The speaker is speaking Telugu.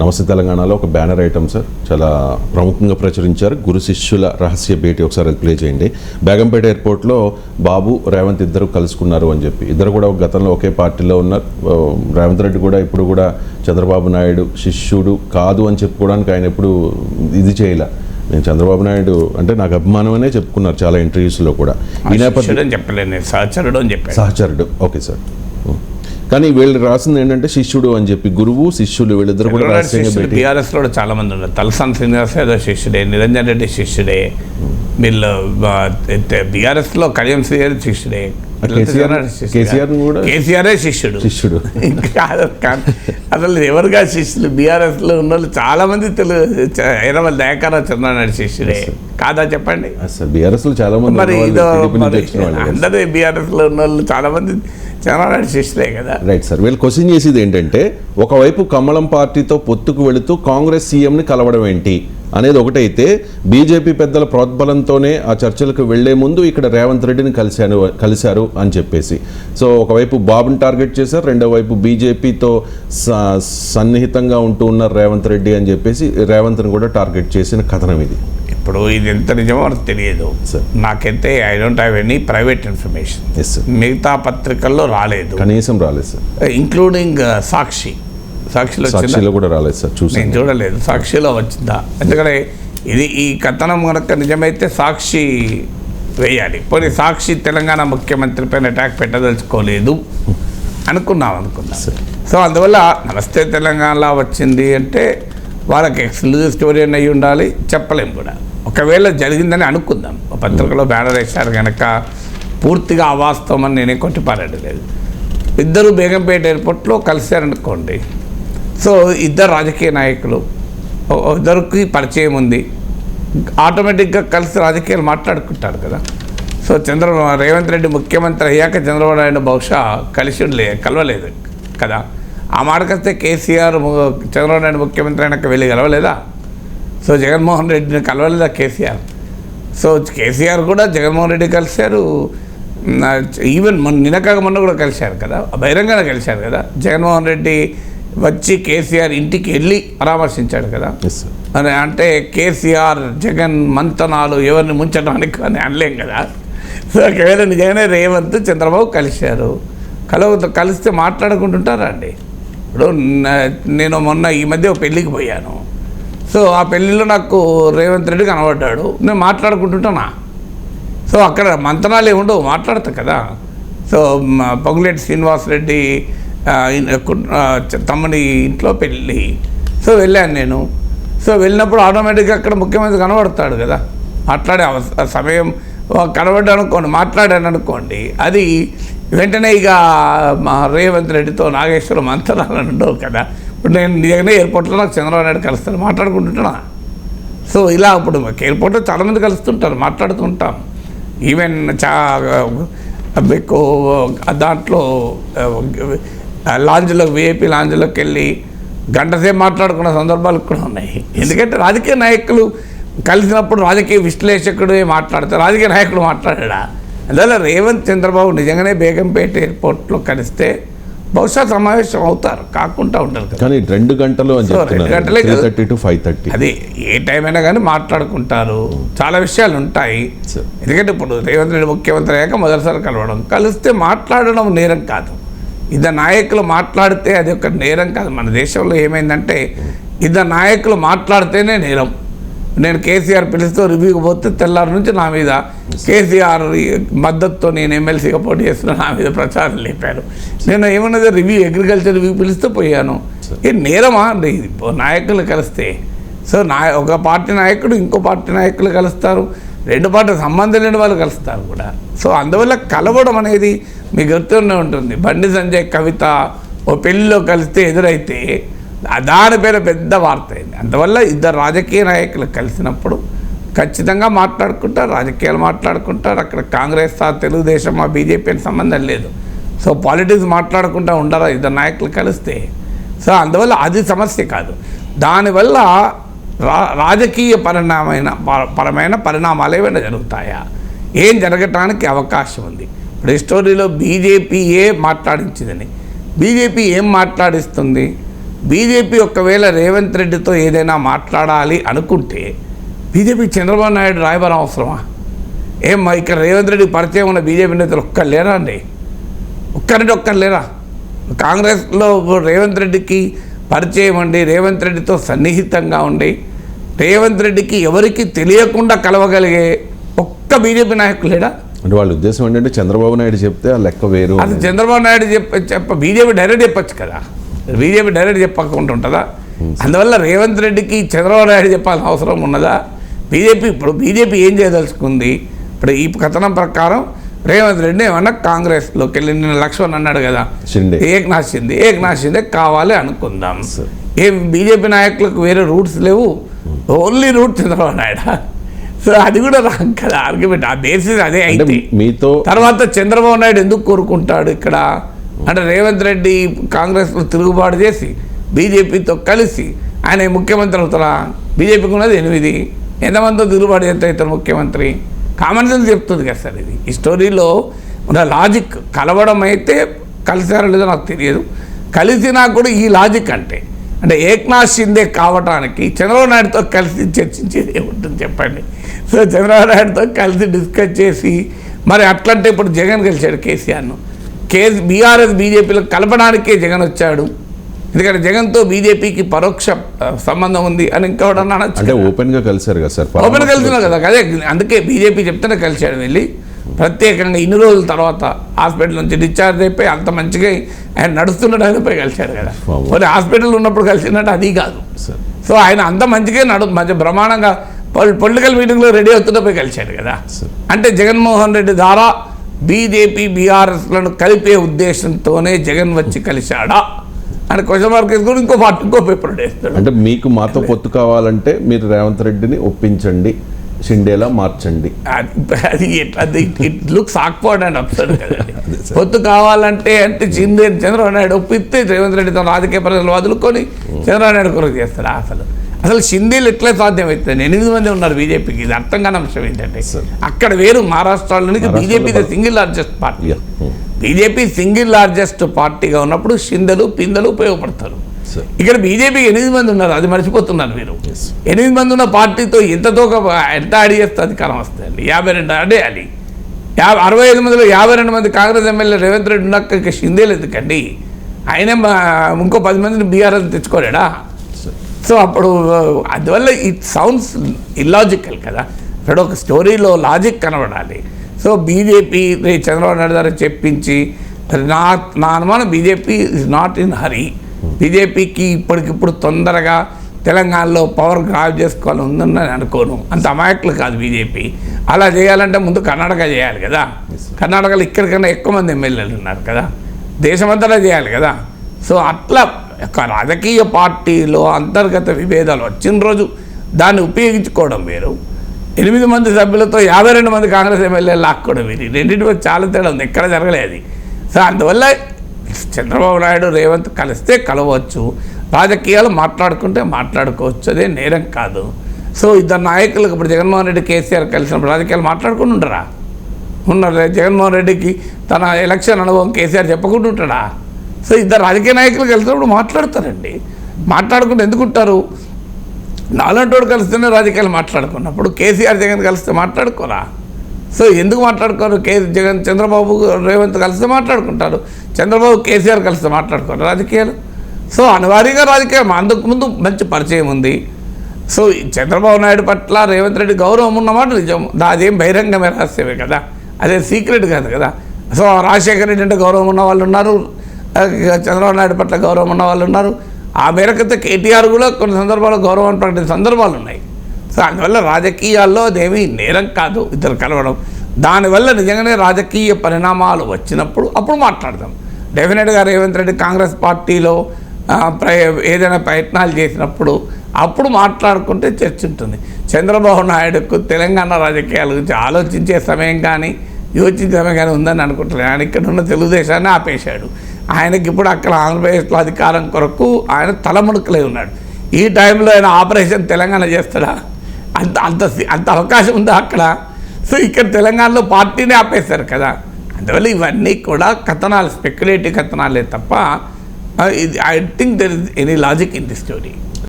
నమస్తే తెలంగాణలో ఒక బ్యానర్ ఐటమ్ సార్. చాలా ప్రముఖంగా ప్రచురించారు. గురు శిష్యుల రహస్య భేటీ ఒకసారి అది ప్లే చేయండి. బేగంపేట ఎయిర్పోర్ట్లో బాబు రేవంత్ ఇద్దరు కలుసుకున్నారు అని చెప్పి. ఇద్దరు కూడా గతంలో ఒకే పార్టీలో ఉన్నారు. రేవంత్ రెడ్డి కూడా ఇప్పుడు కూడా చంద్రబాబు నాయుడు శిష్యుడు కాదు అని చెప్పుకోవడానికి ఆయన ఎప్పుడు ఇది చేయలే. నేను చంద్రబాబు నాయుడు అంటే నాకు అభిమానం అనే చెప్పుకున్నారు చాలా ఇంటర్వ్యూస్లో కూడా. ఈ నేపథ్యం నేను సహచరుడు అని చెప్పాను. సహచరుడు. Okay sir. కానీ వీళ్ళు రాసింది ఏంటంటే శిష్యుడు అని చెప్పి గురువు శిష్యులు వీళ్ళిద్దరు కూడా బీఆర్ఎస్లో చాలా మంది ఉన్నారు. తలసాని శ్రీనివాస్ యాదవ్ శిష్యుడే నిరంజన్ రెడ్డి శిష్యుడే వీళ్ళు బీఆర్ఎస్లో కళ్యాణ్ శ్రీహరి శిష్యుడే. కేసీఆర్ కేసీఆర్ కూడా కేసీఆరే శిష్యుడు. శిష్యుడు. కాదు. అసలు ఎవరుగా శిష్యులు? బీఆర్ఎస్లో ఉన్న వాళ్ళు చాలా మంది తెలుగు ఎర్రవల్ దయాకర చంద్రనాయుడు శిష్యుడే కాదా చెప్పండి? సార్ బీఆర్ఎస్లో చాలా మంది మరి ఇదో. అందరూ బీఆర్ఎస్లో ఉన్న వాళ్ళు. చాలా మంది చంద్రనాయుడు శిష్యులే కదా. Right sir. వీళ్ళు క్వశ్చన్ చేసేది ఏంటంటే ఒకవైపు కమలం పార్టీతో పొత్తుకు వెళుతూ కాంగ్రెస్ సీఎంని కలవడం ఏంటి? అనేది ఒకటైతే బీజేపీ పెద్దల ప్రోద్బలంతోనే ఆ చర్చలకు వెళ్ళే ముందు ఇక్కడ రేవంత్ రెడ్డిని కలిశాను కలిశారు అని చెప్పేసి. సో ఒకవైపు బాబుని టార్గెట్ చేశారు రెండో వైపు బీజేపీతో సన్నిహితంగా ఉంటూ ఉన్నారు రేవంత్ రెడ్డి అని చెప్పేసి రేవంత్ని కూడా టార్గెట్ చేసిన కథనం ఇది. ఇప్పుడు ఇది ఎంత నిజమో మనకు తెలియదు. నాకైతే I don't have any private information మిగతా పత్రికల్లో రాలేదు. కనీసం రాలేదు సార్ ఇంక్లూడింగ్ సాక్షి. సాక్షిలో సాక్షిలో కూడా రాలేదు సార్ నేను చూసాను చూడలేదు. సాక్షిలో వచ్చిందా? ఎందుకంటే ఇది ఈ కథనం కనుక నిజమైతే సాక్షి వేయాలి. పోనీ సాక్షి తెలంగాణ ముఖ్యమంత్రి పైన అటాక్ పెట్టదలుచుకోలేదు. అనుకున్నాం అనుకున్నాం. సో అందువల్ల నమస్తే తెలంగాణలో వచ్చింది అంటే వాళ్ళకి ఎక్స్క్లూజివ్ స్టోరీ అని అయి ఉండాలి చెప్పలేం కూడా. ఒకవేళ జరిగిందని అనుకుందాం. ఒక పత్రికలో బ్యానర్ వేశారు కనుక పూర్తిగా అవాస్తవం అని నేనే కొట్టిపారడలేదు ఇద్దరు బేగంపేట ఎయిర్పోర్ట్లో కలిశారనుకోండి సో ఇద్దరు రాజకీయ నాయకులు ఇద్దరికి పరిచయం ఉంది. ఆటోమేటిక్గా కలిసి రాజకీయాలు మాట్లాడుకుంటారు కదా. సో చంద్ర రేవంత్ రెడ్డి ముఖ్యమంత్రి అయ్యాక చంద్రబాబు నాయుడు బహుశా కలిసి ఉండలే కలవలేదు కదా. ఆ మాటకొస్తే కేసీఆర్ చంద్రబాబు నాయుడు ముఖ్యమంత్రి అయినాక వెళ్ళి కలవలేదా? సో జగన్మోహన్ రెడ్డిని కలవలేదా కేసీఆర్? సో కేసీఆర్ కూడా జగన్మోహన్ రెడ్డి కలిశారు. ఈవెన్ మొన్న నినకాక మొన్న కూడా కలిశారు కదా బహిరంగంగా కలిశారు కదా. జగన్మోహన్ రెడ్డి వచ్చి కేసీఆర్ ఇంటికి వెళ్ళి పరామర్శించాడు కదా. అని అంటే కేసీఆర్ జగన్ మంతనాలు ఎవరిని ముంచడానికి అని అనలేం కదా. సో ఒకవేళ నిజంగానే రేవంత్ చంద్రబాబు కలిశారు. కలవ కలిస్తే మాట్లాడుకుంటుంటారా అండి ఇప్పుడు నేను మొన్న ఈ మధ్య ఒక పెళ్ళికి పోయాను. సో ఆ పెళ్ళిలో నాకు రేవంత్ రెడ్డి కనబడ్డాడు. నేను మాట్లాడుకుంటుంటానా? సో అక్కడ మంతనాలు ఏమి ఉండవు మాట్లాడతా కదా. సో పొంగులేటి శ్రీనివాస్ తమ్ముని ఇంట్లో పెళ్ళి. సో వెళ్ళాను నేను. సో వెళ్ళినప్పుడు ఆటోమేటిక్గా అక్కడ ముఖ్యమంత్రి కనబడతాడు కదా. మాట్లాడే అవస- సమయం కనబడ్డాను అనుకోండి మాట్లాడాను అనుకోండి అది వెంటనే ఇక మా రేవంత్ రెడ్డితో నాగేశ్వరం అంతరాలు ఉండవు కదా. ఇప్పుడు నేను నిజంగానే ఎయిర్పోర్ట్లో నాకు చంద్రబాబు నాయుడు కలుస్తాను మాట్లాడుకుంటున్నా సో ఇలా ఇప్పుడు ఎయిర్పోర్ట్లో చాలామంది కలుస్తుంటారు మాట్లాడుతుంటాం ఈవెన్ చా మీకు దాంట్లో లాంజ్లో విఐపి లాంజ్లోకి వెళ్ళి గంటసేపు మాట్లాడుకున్న సందర్భాలు కూడా ఉన్నాయి. ఎందుకంటే రాజకీయ నాయకులు కలిసినప్పుడు రాజకీయ విశ్లేషకుడు మాట్లాడతారు రాజకీయ నాయకుడు మాట్లాడా అందువల్ల రేవంత్ చంద్రబాబు నిజంగానే బేగంపేట ఎయిర్పోర్ట్లో కలిస్తే బహుశా సమావేశం అవుతారు కాకుండా కదా. కానీ రెండు గంటలు రెండు గంటలే. థర్టీ టు ఫైవ్ థర్టీ అది ఏ టైం అయినా కానీ మాట్లాడుకుంటారు. చాలా విషయాలు ఉంటాయి. ఎందుకంటే ఇప్పుడు రేవంత్ రెడ్డి ముఖ్యమంత్రి అయ్యాక మొదటిసారి కలవడం కలిస్తే మాట్లాడడం నేరం కాదు. ఇద్దరు నాయకులు మాట్లాడితే అది ఒక నేరం కాదు. మన దేశంలో ఏమైందంటే ఇద్దరు నాయకులు మాట్లాడితేనే నేరం. నేను కేసీఆర్ పిలుస్తూ రివ్యూకి పోతే తెల్లారి నుంచి నా మీద కేసీఆర్ మద్దతుతో నేను ఎమ్మెల్సీగా పోటీ చేస్తున్నా నా మీద ప్రచారం లేపారు. నేను ఏమన్నది రివ్యూ అగ్రికల్చర్ రివ్యూ పిలిస్తే పోయాను. ఏ నేరమా? అండి ఇది నాయకులు కలిస్తే. సో నా ఒక పార్టీ నాయకుడు ఇంకో పార్టీ నాయకులు కలుస్తారు. రెండు పాటల సంబంధం లేని వాళ్ళు కలుస్తారు కూడా. సో అందువల్ల కలవడం అనేది మీ గుర్తునే ఉంటుంది. బండి సంజయ్ కవిత ఓ పెళ్ళిలో కలిస్తే ఎదురైతే దాని పేరు పెద్ద వార్త అయింది అందువల్ల ఇద్దరు రాజకీయ నాయకులు కలిసినప్పుడు ఖచ్చితంగా మాట్లాడుకుంటారు రాజకీయాలు మాట్లాడుకుంటారు. అక్కడ కాంగ్రెస్ ఆ తెలుగుదేశం ఆ బీజేపీ అని సంబంధం లేదు. సో పాలిటిక్స్ మాట్లాడుకుంటూ ఉండరా ఇద్దరు నాయకులు కలిస్తే? సో అందువల్ల అది సమస్య కాదు. దానివల్ల రా రాజకీయ పరిణామైన ప- పరమైన పరిణామాలు ఏమైనా జరుగుతాయా? ఏం జరగటానికి అవకాశం ఉంది. ఇప్పుడు ఈ స్టోరీలో బీజేపీ ఏ మాట్లాడించిందని. బీజేపీ ఏం మాట్లాడిస్తుంది? బీజేపీ ఒకవేళ రేవంత్ రెడ్డితో ఏదైనా మాట్లాడాలి అనుకుంటే బీజేపీ చంద్రబాబు నాయుడు రాయబారం అవసరమా? ఏం ఇక్కడ రేవంత్ రెడ్డి పరిచయం ఉన్న బీజేపీ నేతలు ఒక్కరు లేరా అండి? ఒక్కరంటే ఒక్కరు లేరా? కాంగ్రెస్లో రేవంత్ రెడ్డికి పరిచయం ఉండి రేవంత్ రెడ్డితో సన్నిహితంగా ఉండి రేవంత్ రెడ్డికి ఎవరికి తెలియకుండా కలవగలిగే ఒక్క బీజేపీ నాయకులు లేడా? అంటే వాళ్ళ ఉద్దేశం ఏంటంటే చంద్రబాబు నాయుడు చెప్తే ఆ లెక్క వేరు అది చంద్రబాబు నాయుడు చెప్ప చెప్ప బీజేపీ డైరెక్ట్ చెప్పొచ్చు కదా. బీజేపీ డైరెక్ట్ చెప్పకుండా ఉంటుందా? అందువల్ల రేవంత్ రెడ్డికి చంద్రబాబు నాయుడు చెప్పాల్సిన అవసరం ఉన్నదా? బీజేపీ ఇప్పుడు బీజేపీ ఏం చేయదలుచుకుంది? ఇప్పుడు ఈ కథనం ప్రకారం రేవంత్ రెడ్డి ఏమన్నా కాంగ్రెస్లోకి వెళ్ళి నిన్న లక్ష్మణ్ అన్నాడు కదా. ఏక్నాథ్ షిందే. ఏక్నాథ్ షిందే కావాలి అనుకుందాం. సరే. ఏం బీజేపీ నాయకులకు వేరే రూట్స్ లేవు. Only route Chandrababu Naidu so అది కూడా రాంగ్ కదా ఆర్గ్యుమెంట్ ఆ బేసిస్ అదే అయితే. మీతో తర్వాత చంద్రబాబు నాయుడు ఎందుకు కోరుకుంటాడు ఇక్కడ? అంటే రేవంత్ రెడ్డి కాంగ్రెస్లో తిరుగుబాటు చేసి బీజేపీతో కలిసి ఆయన ముఖ్యమంత్రి అవుతారా? బీజేపీకి ఉన్నది ఎనిమిది. ఎంతమందితో తిరుగుబాటు చేస్తే అవుతారు ముఖ్యమంత్రి? కామన్ సెన్స్ చెప్తుంది కదా సార్ ఇది. ఈ స్టోరీలో ఉన్న లాజిక్ కలవడం అయితే కలిసారో లేదో నాకు తెలియదు. కలిసినా కూడా ఈ లాజిక్ అంటే అంటే ఏక్నాథ్ షిందే కావటానికి చంద్రబాబు నాయుడుతో కలిసి చర్చించేది ఏముంటుంది చెప్పండి? సో చంద్రబాబు నాయుడుతో కలిసి డిస్కస్ చేసి మరి అట్లంటే ఇప్పుడు జగన్ గెలిచాడు కేసీఆర్ను. కేసీ బీఆర్ఎస్ బీజేపీలో కలపడానికే జగన్ వచ్చాడు. ఎందుకంటే జగన్తో బీజేపీకి పరోక్ష సంబంధం ఉంది అని ఇంకోటి అనొచ్చు అంటే ఓపెన్గా కలిసారు కదా సార్. ఓపెన్ కలిసినావు కదా? అదే అందుకే బీజేపీ చెప్తేనే కలిశాడు వెళ్ళి. ప్రత్యేకంగా ఇన్ని రోజుల తర్వాత హాస్పిటల్ నుంచి డిశ్చార్జ్ అయిపోయి అంత మంచిగా ఆయన నడుస్తున్నాడు ఆయన పోయి కలిశాడు కదా. మరి హాస్పిటల్ ఉన్నప్పుడు కలిసినట్టు అది కాదు. సో ఆయన అంత మంచిగా నడు మంచి బ్రహ్మాండంగా పొలిటికల్ మీటింగ్లో రెడీ అవుతుంటే పోయి కలిశాడు కదా. అంటే జగన్మోహన్ రెడ్డి ద్వారా బీజేపీ బీఆర్ఎస్లను కలిపే ఉద్దేశంతోనే జగన్ వచ్చి కలిశాడా? అని క్వశ్చన్ మార్క్ వేసుకుని ఇంకో పార్టీ ఇంకో పేపర్ వేస్తాడు అంటే మీకు మాతో పొత్తు కావాలంటే మీరు రేవంత్ రెడ్డిని ఒప్పించండి. షిండేలా మార్చండి. అది అది ఎట్లా it looks awkward and absurd కదండి. పొత్తు కావాలంటే అంటే చిందే చంద్రబాబు నాయుడు ఒప్పిస్తే రేవంత్ రెడ్డితో రాజకీయ ప్రజలు వదులుకొని చంద్రబాబు నాయుడు కొరకు చేస్తారా అసలు. అసలు షిందీలు ఎట్లా సాధ్యమవుతుంది ఎనిమిది మంది ఉన్నారు బీజేపీకి. ఇది అర్థం కాని అంశం ఏంటంటే. అక్కడ వేరు మహారాష్ట్రలోనికి మహారాష్ట్రలో BJP single largest party. BJP single largest పార్టీగా ఉన్నప్పుడు షిందెలు పిందెలు ఉపయోగపడతారు. ఇక్కడ బీజేపీకి ఎనిమిది మంది ఉన్నారు అది మర్చిపోతున్నారు మీరు. ఎనిమిది మంది ఉన్న పార్టీతో ఎంతతో ఎంత అడి చేస్తే అధికారం వస్తుందండి యాభై రెండు అడే అది యాభై అరవై ఐదు మందిలో యాభై రెండు మంది కాంగ్రెస్ ఎమ్మెల్యే రేవంత్ రెడ్డి ఉన్నాక ఇక షిందేలు ఎందుకండి? ఆయనే ఇంకో పది మందిని బీఆర్ఎస్ తెచ్చుకోలేడా? సో అప్పుడు అందువల్ల ఇట్ సౌండ్స్ ఇల్లాజికల్ కదా. ఇక్కడ ఒక స్టోరీలో లాజిక్ కనబడాలి. సో బీజేపీ చంద్రబాబు నాయుడు గారు చెప్పించి నా నా అనుమానం BJP is not in hurry బీజేపీకి ఇప్పటికిప్పుడు తొందరగా తెలంగాణలో పవర్ గ్రాప్ చేసుకోవాలని ఉందని నేను అనుకోను. అంత అమాయకులు కాదు బీజేపీ. అలా చేయాలంటే ముందు కర్ణాటక చేయాలి కదా. కర్ణాటకలో ఇక్కడికన్నా ఎక్కువ మంది ఎమ్మెల్యేలు ఉన్నారు కదా. దేశమంతటా చేయాలి కదా. సో అట్లా ఒక రాజకీయ పార్టీలో అంతర్గత విభేదాలు వచ్చిన రోజు దాన్ని ఉపయోగించుకోవడం వేరు. ఎనిమిది మంది సభ్యులతో యాభై రెండు మంది కాంగ్రెస్ ఎమ్మెల్యేలు లాక్కోవడం ఇది రెండింటి చాలా తేడా ఉంది. ఎక్కడ జరగలేదు. సో అందువల్ల చంద్రబాబు నాయుడు రేవంత్ కలిస్తే కలవచ్చు. రాజకీయాలు మాట్లాడుకుంటే మాట్లాడుకోవచ్చు. అదే నేరం కాదు. సో ఇద్దరు నాయకులకు ఇప్పుడు జగన్మోహన్ రెడ్డి కేసీఆర్ కలిసినప్పుడు రాజకీయాలు మాట్లాడుకుని ఉండరా? ఉన్నారు జగన్మోహన్ రెడ్డికి తన ఎలక్షన్ అనుభవం కేసీఆర్ చెప్పకుండా ఉంటాడా? సో ఇద్దరు రాజకీయ నాయకులు కలిసినప్పుడు మాట్లాడతారండి. మాట్లాడుకుంటే ఎందుకుంటారు నాలంటోడు కలిస్తేనే రాజకీయాలు మాట్లాడుకున్నప్పుడు కేసీఆర్ జగన్ కలిస్తే మాట్లాడుకోరా? సో ఎందుకు మాట్లాడుకోరు? కే జగన్ చంద్రబాబు రేవంత్ కలిస్తే మాట్లాడుకుంటారు. చంద్రబాబు కేసీఆర్ కలిస్తే మాట్లాడుకోరు. రాజకీయాలు. సో అనివార్యంగా రాజకీయాలు. అందుకు ముందు మంచి పరిచయం ఉంది. సో చంద్రబాబు నాయుడు పట్ల రేవంత్ రెడ్డి గౌరవం ఉన్నమాట నిజం. దా- అదేం బహిరంగమే రహస్యమే కదా. అదే సీక్రెట్ కాదు కదా. సో రాజశేఖర రెడ్డి అంటే గౌరవం ఉన్న వాళ్ళు ఉన్నారు. చంద్రబాబు నాయుడు పట్ల గౌరవం ఉన్న వాళ్ళు ఉన్నారు. ఆ మేరకైతే కేటీఆర్ కూడా కొన్ని సందర్భాల్లో గౌరవాన్ని ప్రకటించిన సందర్భాలు ఉన్నాయి. సో అందువల్ల రాజకీయాల్లో అదేమీ నేరం కాదు ఇద్దరు కలవడం. దానివల్ల నిజంగానే రాజకీయ పరిణామాలు వచ్చినప్పుడు అప్పుడు మాట్లాడదాం. డెఫినెట్గా రేవంత్ రెడ్డి కాంగ్రెస్ పార్టీలో ఏదైనా ప్రయత్నాలు చేసినప్పుడు అప్పుడు మాట్లాడుకుంటే చర్చ ఉంటుంది. చంద్రబాబు నాయుడుకు తెలంగాణ రాజకీయాల గురించి ఆలోచించే సమయం కానీ యోచించే సమయం కానీ ఉందని అనుకుంటున్నాను. ఆయన ఇక్కడ ఉన్న తెలుగుదేశాన్ని ఆపేశాడు. ఆయనకి ఇప్పుడు అక్కడ ఆంధ్రప్రదేశ్లో అధికారం కొరకు ఆయన తలముడుకలే ఉన్నాడు. ఈ టైంలో ఆయన ఆపరేషన్ తెలంగాణ చేస్తాడా? అంత అంత అంత అవకాశం ఉందా అక్కడ? సో ఇక్కడ తెలంగాణలో పార్టీనే ఆపేశారు కదా. అందువల్ల ఇవన్నీ కూడా కథనాలు స్పెక్యులేటివ్ కథనాలే తప్ప I think there is any logic in the story